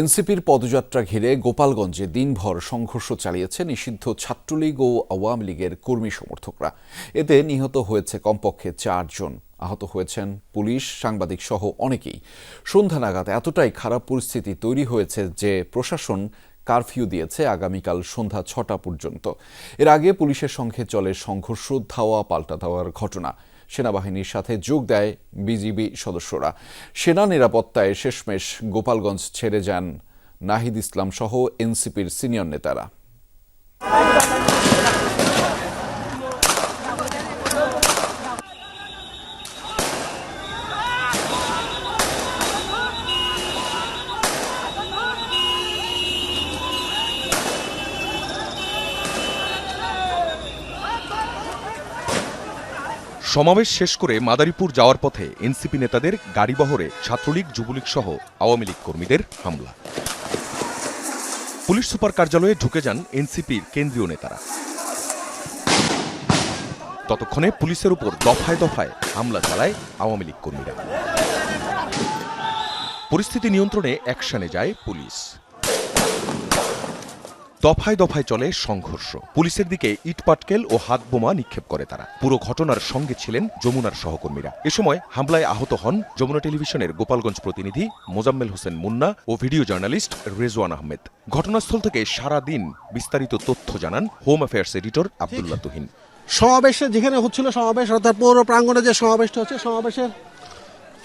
এনসিপির পদযাত্রা ঘিরে গোপালগঞ্জে দিনভর সংঘর্ষ চালিয়েছে নিষিদ্ধ ছাত্রলীগ ও আওয়ামী লীগের কর্মী সমর্থকরা। এতে নিহত হয়েছে কমপক্ষে চারজন। আহত হয়েছেন পুলিশ, সাংবাদিক সহ অনেকেই। সন্ধ্যা নাগাদ এতটাই খারাপ পরিস্থিতি তৈরি হয়েছে যে প্রশাসন কারফিউ দিয়েছে আগামীকাল সন্ধ্যা ছটা পর্যন্ত। এর আগে পুলিশের সঙ্গে চলে সংঘর্ষ, ধাওয়া, পাল্টা ধাওয়ার ঘটনা। সেনাবাহিনীর সাথে যোগ দেয় বিজিবি সদস্যরা। সেনা নিরাপত্তায় শেষমেশ গোপালগঞ্জ ছেড়ে যান নাহিদ ইসলাম সহ এনসিপির সিনিয়র নেতারা। সমাবেশ শেষ করে মাদারীপুর যাওয়ার পথে এনসিপি নেতাদের গাড়িবহরে ছাত্রলীগ, যুবলীগ সহ আওয়ামী লীগ কর্মীদের হামলা। পুলিশ সুপার কার্যালয়ে ঢুকে যান এনসিপির কেন্দ্রীয় নেতারা। ততক্ষণে পুলিশের উপর দফায় দফায় হামলা চালায় আওয়ামী লীগ কর্মীরা। পরিস্থিতি নিয়ন্ত্রণে অ্যাকশনে যায় পুলিশ। দফায় দফায় চলে সংঘর্ষ। পুলিশের দিকে ইটপাটকেল ও হাত বোমা নিক্ষেপ করে তারা। পুরো ঘটনার সঙ্গে ছিলেন যমুনার সহকর্মীরা। এ সময় হামলায় আহত হন যমুনা টেলিভিশনের গোপালগঞ্জ প্রতিনিধি মোজাম্মেল হোসেন মুন্না ও ভিডিও জার্নালিস্ট রেজওয়ান আহমেদ। ঘটনাস্থল থেকে সারা দিন বিস্তারিত তথ্য জানান home affairs editor Abdullah Tuhin. সমাবেশে যেখানে হচ্ছিল সমাবেশ, অর্থাৎ পৌর প্রাঙ্গণে যে সমাবেশটা হচ্ছে, সমাবেশের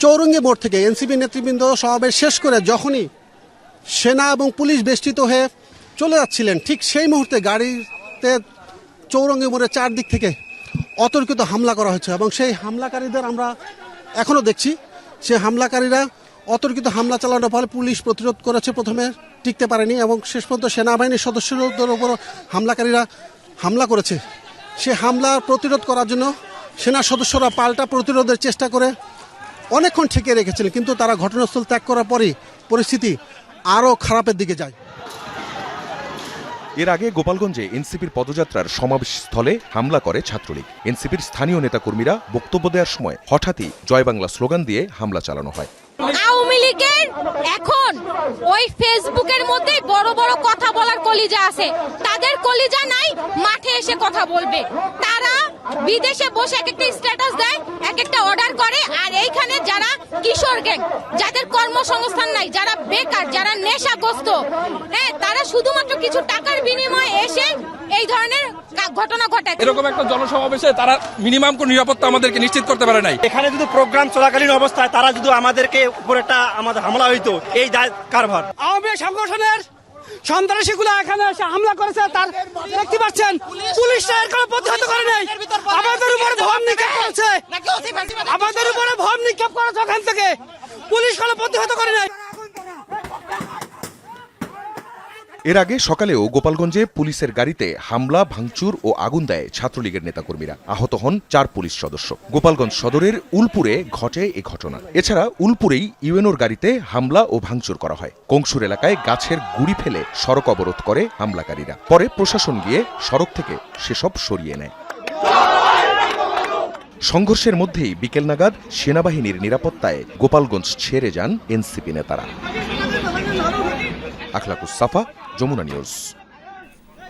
চৌরঙ্গি মোড় থেকে এনসিপি নেতৃবৃন্দ সমাবেশ শেষ করে যখনই সেনা এবং পুলিশ বেষ্টিত হয়ে চলে যাচ্ছিলেন। ঠিক সেই মুহূর্তে গাড়িতে চৌরঙ্গি মোড়ে চারদিক থেকে অতর্কিত হামলা করা হয়েছে এবং সেই হামলাকারীদের আমরা এখনও দেখছি। সেই হামলাকারীরা অতর্কিত হামলা চালানোর ফলে পুলিশ প্রতিরোধ করেছে, প্রথমে টিকতে পারেনি এবং শেষ পর্যন্ত সেনাবাহিনীর সদস্যদের উপর হামলাকারীরা হামলা করেছে। সে হামলা প্রতিরোধ করার জন্য সেনা সদস্যরা পাল্টা প্রতিরোধের চেষ্টা করে অনেকক্ষণ ঠেকে রেখেছিলেন, কিন্তু তারা ঘটনাস্থল ত্যাগ করার পরই পরিস্থিতি আরও খারাপের দিকে যায়। এর আগে গোপালগঞ্জে এনসিপির পদযাত্রার সমাবেশ স্থলে হামলা করে ছাত্রলীগ। এনসিপির স্থানীয় নেতাকর্মীরা বক্তব্য দেওয়ার সময় হঠাৎই জয় বাংলা স্লোগান দিয়ে হামলা চালানো হয়। এখন ওই ফেসবুকের মধ্যে বড় বড় কথা বলার কলিজা আছে। তাদের কলিজা নাই, মাঠে এসে কথা বলবে। তারা বিদেশে বসে এক একটা স্ট্যাটাস দেয় এক একটা অর্ডার করে আর এইখানে যারা কিশোর গ্যাং যাদের কর্মসংস্থান নাই যারা বেকার যারা নেশাগ্রস্ত হ্যাঁ তারা শুধুমাত্র কিছু টাকার বিনিময়ে এসে এই ধরনের ঘটনা ঘটায়। এরকম একটা জনসমাবেশে তারা মিনিমাম কোন নিরাপত্তা আমাদেরকে নিশ্চিত করতে পারে নাই। এখানে যদি প্রোগ্রাম চলাকালীন অবস্থায় তারা যদি আমাদেরকে উপর একটা আমাদের হামলা হইতো এই দায় কারভার আওয়ামী সংগঠনের সন্ত্রাসীগুলো এখানে এসে হামলা করেছে, তার দেখতে পাচ্ছেন পুলিশটা এর কোনো প্রতিহত করে নাই। আমাদের উপরে ভম নিক্ষেপ করেছে। আমাদের উপরে ভম নিক্ষেপ করেছে ওখান থেকে। পুলিশ কোনো প্রতিহত করে নাই। এর আগে সকালেও গোপালগঞ্জে পুলিশের গাড়িতে হামলা, ভাঙচুর ও আগুন দেয় ছাত্রলীগের নেতাকর্মীরা। আহত হন চার পুলিশ সদস্য। গোপালগঞ্জ সদরের উলপুরে ঘটে এ ঘটনা। এছাড়া উলপুরেই ইউএনওর গাড়িতে হামলা ও ভাঙচুর করা হয়। কংসুর এলাকায় গাছের গুড়ি ফেলে সড়ক অবরোধ করে হামলাকারীরা। পরে প্রশাসন গিয়ে সড়ক থেকে সেসব সরিয়ে নেয়। সংঘর্ষের মধ্যেই বিকেল নাগাদ সেনাবাহিনীর নিরাপত্তায় গোপালগঞ্জ ছেড়ে যান এনসিপি নেতারা। আখলাকুস সাফা ジョムナニュース